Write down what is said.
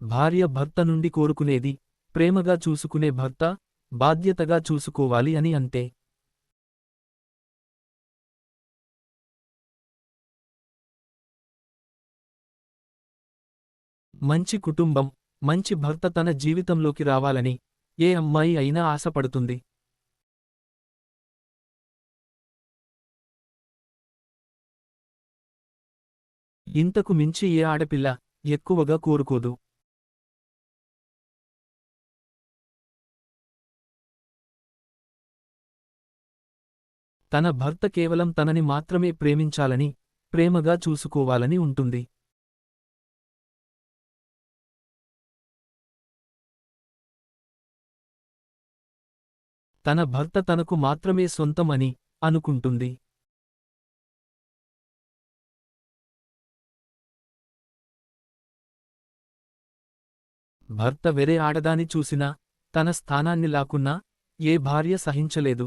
భార్య భర్త నుండి కోరుకునేది ప్రేమగా చూసుకునే భర్త బాధ్యతగా చూసుకోవాలి అని అంతే మంచి కుటుంబం మంచి భర్త తన జీవితంలోకి రావాలని ఏ అమ్మాయి అయినా ఆశపడుతుంది. ఇంతకు మించి ఏ ఆడపిల్ల ఎక్కువగా కోరుకోదు. తన భర్త కేవలం తనని మాత్రమే ప్రేమించాలని ప్రేమగా చూసుకోవాలని ఉంటుంది. తన భర్త తనకు మాత్రమే సొంతం అని అనుకుంటుంది. భర్త వెరే ఆడదాని చూసినా తన స్థానాన్ని లాకున్నా ఏ భార్య సహించలేదు.